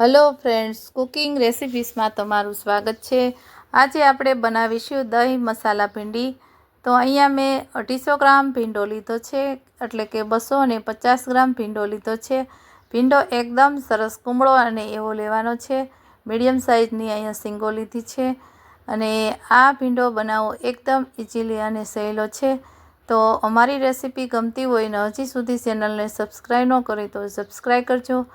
Hello friends, cooking રેસિપીસમાં તમારું સ્વાગત છે. આજે આપણે બનાવીશું દહીં મસાલા ભીંડી. તો અહીંયા મેં અઢીસો ગ્રામ ભીંડો લીધો છે, એટલે કે બસો અને પચાસ ગ્રામ ભીંડો લીધો છે. ભીંડો એકદમ સરસ કુમળો અને એવો લેવાનો છે. મીડિયમ સાઇઝની અહીંયા સિંગો લીધી છે. અને આ ભીંડો બનાવવો એકદમ ઇઝીલી અને સહેલો છે. તો અમારી રેસીપી ગમતી હોય ને હજી સુધી ચેનલને સબસ્ક્રાઈબ ન કરી તો સબસ્ક્રાઈબ કરજો.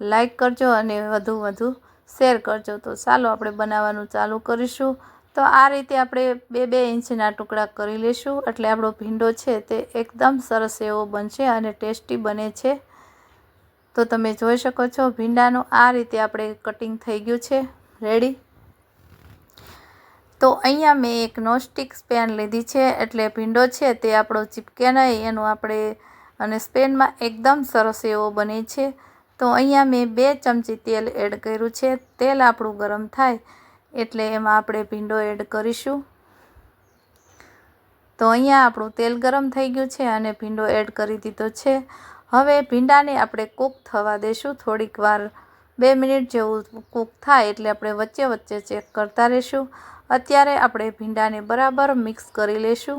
લાઈક કરજો અને વધુ વધુ શેર કરજો. તો ચાલો આપણે બનાવવાનું ચાલુ કરીશું. તો આ રીતે આપણે બે બે ઇંચના ટુકડા કરી લઈશું એટલે આપણો ભીંડો છે તે એકદમ સરસ એવો બનશે અને ટેસ્ટી બને છે. તો તમે જોઈ શકો છો ભીંડાનું આ રીતે આપણે કટિંગ થઈ ગયું છે. રેડી તો અહીંયા મેં એક નોસ્ટિક સ્પેન લીધી છે. એટલે ભીંડો છે તે આપણો ચીપકે નહીં. એનું આપણે અને સ્પેનમાં એકદમ સરસ એવો બને છે. તો અહીંયા મેં બે ચમચી તેલ એડ કર્યું છે. તેલ આપણું ગરમ થાય એટલે એમાં આપણે ભીંડો એડ કરીશું. તો અહીંયા આપણું તેલ ગરમ થઈ ગયું છે અને ભીંડો એડ કરી દીધો છે. હવે ભીંડાને આપણે કૂક થવા દઈશું થોડીક વાર બે મિનિટ જેવું કૂક થાય એટલે આપણે વચ્ચે વચ્ચે ચેક કરતા રહીશું. અત્યારે આપણે ભીંડાને બરાબર મિક્સ કરી લઈશું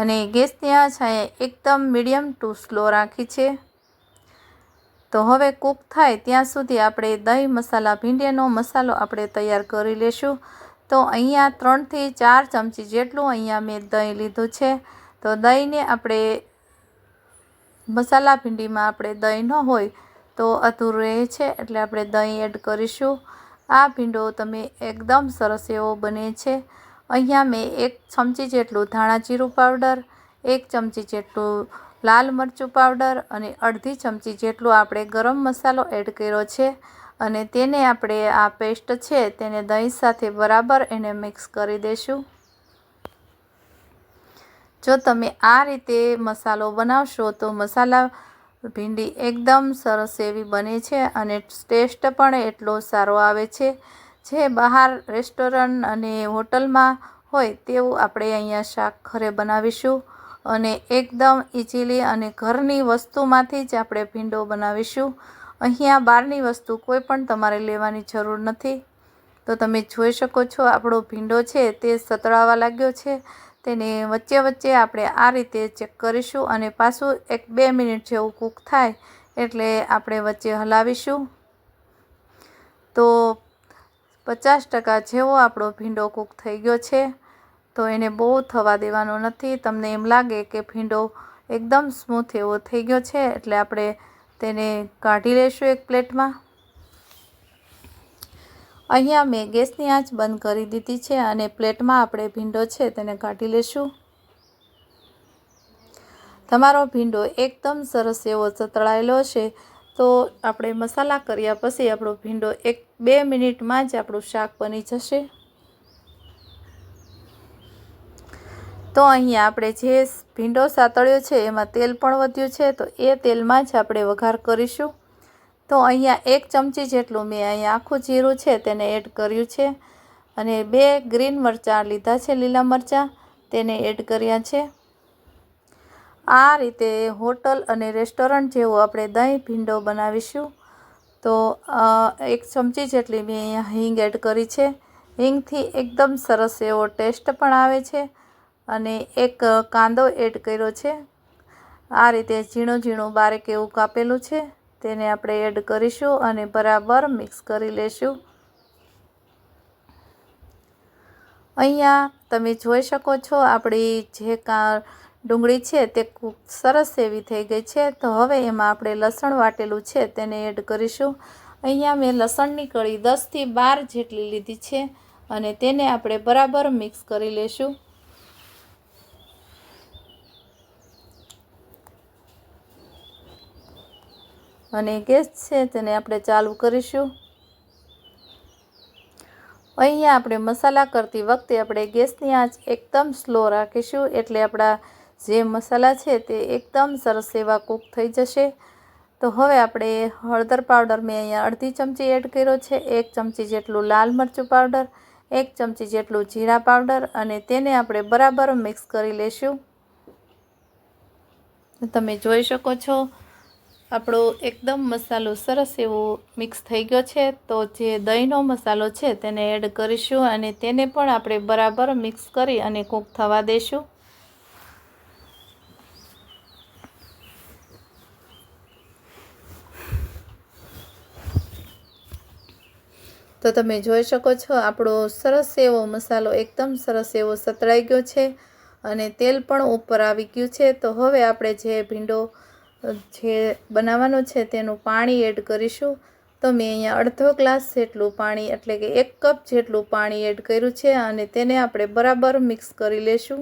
અને ગેસની આંચ અહીંયા એકદમ મીડિયમ ટુ સ્લો રાખી છે. તો હવે કૂક થાય ત્યાં સુધી આપણે દહીં મસાલા, ભીંડીનો મસાલો આપણે તૈયાર કરી લઈશું તો અહીંયા ત્રણથી ચાર ચમચી જેટલું અહીંયા મેં દહીં લીધું છે. તો દહીંને આપણે મસાલા ભીંડીમાં આપણે દહીં ન હોય તો અધૂરું રહે છે એટલે આપણે દહીં એડ કરીશું. આ ભીંડો તમે એકદમ સરસ એવો બને છે. અહીંયા મેં એક ચમચી જેટલું ધાણા જીરું પાવડર એક ચમચી જેટલું લાલ મરચું પાવડર અને અડધી ચમચી જેટલું આપણે ગરમ મસાલો એડ કર્યો છે. અને તેને આપણે આ પેસ્ટ છે તેને દહીં સાથે બરાબર એને મિક્સ કરી દઈશું જો તમે આ રીતે મસાલો બનાવશો તો મસાલા ભીંડી એકદમ સરસ એવી બને છે અને ટેસ્ટ પણ એટલો સારો આવે છે. જે બહાર રેસ્ટોરન્ટ અને હોટલમાં હોય તેવું આપણે અહીંયા શાક ઘરે બનાવીશું અને એકદમ ઇઝીલી અને ઘરની વસ્તુમાંથી જ આપણે ભીંડો બનાવીશું. અહીંયા બહારની વસ્તુ કોઈ પણ તમારે લેવાની જરૂર નથી. તો તમે જોઈ શકો છો આપણો ભીંડો છે તે સતળાવા લાગ્યો છે. તેને વચ્ચે વચ્ચે આપણે આ રીતે ચેક કરીશું અને પાછું એક બે મિનિટ જેવું કૂક થાય એટલે આપણે વચ્ચે હલાવીશું. તો પચાસ ટકા જેવો આપણો ભીંડો કૂક થઈ ગયો છે. તો એને બહુ થવા દેવાનો નથી. તમને એમ લાગે કે ભીંડો એકદમ સ્મૂથ એવો થઈ ગયો છે, એટલે આપણે તેને કાઢી લઈશું એક પ્લેટમાં. અહીંયા મેં ગેસની આંચ બંધ કરી દીધી છે અને પ્લેટમાં આપણે ભીંડો છે તેને કાઢી લઈશું તમારો ભીંડો એકદમ સરસ એવો સતળાયેલો છે તો આપણે મસાલા કર્યા પછી આપણો ભીંડો એક બે મિનિટમાં જ આપણું શાક બની જશે. તો અહીંયા આપણે જે ભીંડો સાતળ્યો છે એમાં તેલ પણ વધ્યું છે, તો એ તેલમાં જ આપણે વઘાર કરીશું. તો અહીંયા એક ચમચી જેટલું મેં અહીંયા આખું જીરું છે તેને એડ કર્યું છે અને બે ગ્રીન મરચાં લીધા છે લીલા મરચાં તેને એડ કર્યા છે. આ રીતે હોટલ અને રેસ્ટોરન્ટ જેવો આપણે દહીં ભીંડો બનાવીશું. તો એક ચમચી જેટલી મેં અહીંયા હિંગ એડ કરી છે. હિંગથી એકદમ સરસ એવો ટેસ્ટ પણ આવે છે અને એક કાંદો એડ કર્યો છે. આ રીતે ઝીણું ઝીણું બારેક એવું કાપેલું છે. તેને આપણે એડ કરીશું અને બરાબર મિક્સ કરી લેશું. અહીંયા તમે જોઈ શકો છો આપણી જે કા ડુંગળી છે તે ખૂબ સરસ એવી થઈ ગઈ છે. તો હવે એમાં આપણે લસણ વાટેલું છે તેને એડ કરીશું. અહીંયા મેં લસણની કળી દસથી બાર જેટલી લીધી છે અને તેને આપણે બરાબર મિક્સ કરી લેશું. અને ગેસ છે તેને આપણે ચાલુ કરીશું. અહીંયા આપણે મસાલા કરતી વખતે આપણે ગેસની આંચ એકદમ સ્લો રાખીશું એટલે આપણા જે મસાલા છે તે એકદમ સરસ એવા કૂક થઈ જશે. તો હવે આપણે હળદર પાવડર મેં અહીંયા અડધી ચમચી એડ કર્યો છે. એક ચમચી જેટલું લાલ મરચું પાવડર એક ચમચી જેટલું જીરા પાવડર અને તેને આપણે બરાબર મિક્સ કરી લઈશું તમે જોઈ શકો છો, આપણો એકદમ મસાલો સરસ એવો મિક્સ થઈ ગયો છે. તો જે દહીંનો મસાલો છે તેને એડ કરીશું અને તેને પણ આપણે બરાબર મિક્સ કરી અને કૂક થવા દઈશું તો તમે જોઈ શકો છો, આપણો સરસ એવો મસાલો એકદમ સરસ એવો સતળાઈ ગયો છે અને તેલ પણ ઉપર આવી ગયું છે. તો હવે આપણે જે ભીંડો, જે બનાવવાનો છે તેનું પાણી એડ કરીશું. તો મેં અહીંયા અડધો ગ્લાસ જેટલું પાણી, એટલે કે એક કપ જેટલું પાણી એડ કર્યું છે અને તેને આપણે બરાબર મિક્સ કરી લેશું.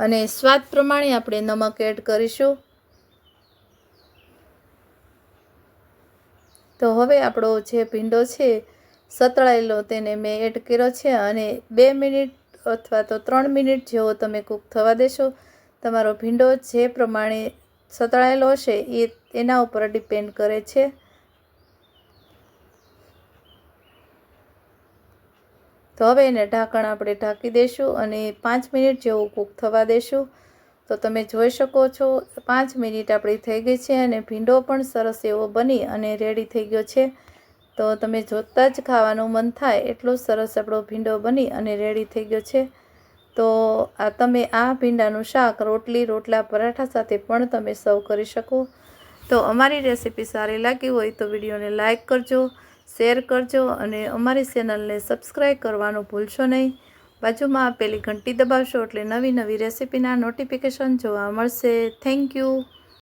અને સ્વાદ પ્રમાણે આપણે નમક એડ કરીશું. તો હવે આપણો જે ભીંડો છે, સતળાયેલો તેને મેં એડ કર્યો છે અને બે મિનિટ અથવા તો ત્રણ મિનિટ જેવો તમે કૂક થવા દેશો. તમારો ભીંડો જે પ્રમાણે સતળાયેલો હશે, એ એના ઉપર ડિપેન્ડ કરે છે. તો હવે એને ઢાંકણ આપણે ઢાંકી દઈશું અને પાંચ મિનિટ જેવું કૂક થવા દઈશું તો તમે જોઈ શકો છો, પાંચ મિનિટ આપણી થઈ ગઈ છે અને ભીંડો પણ સરસ એવો બની અને રેડી થઈ ગયો છે. તો તમે જોતાં જ ખાવાનું મન થાય એટલો સરસ આપણો ભીંડો બની અને રેડી થઈ ગયો છે. તો આ તમે આ ભીંડાનું શાક રોટલી, રોટલા, પરાઠા સાથે પણ તમે સર્વ કરી શકો. તો અમારી રેસીપી સારી લાગી હોય તો વિડીયોને લાઇક કરજો, શેર કરજો અને અમારી ચેનલને સબસ્ક્રાઈબ કરવાનું ભૂલશો નહીં. બાજુમાં આપેલી ઘંટી દબાવશો એટલે નવી નવી રેસીપીના નોટિફિકેશન જોવા મળશે. Thank you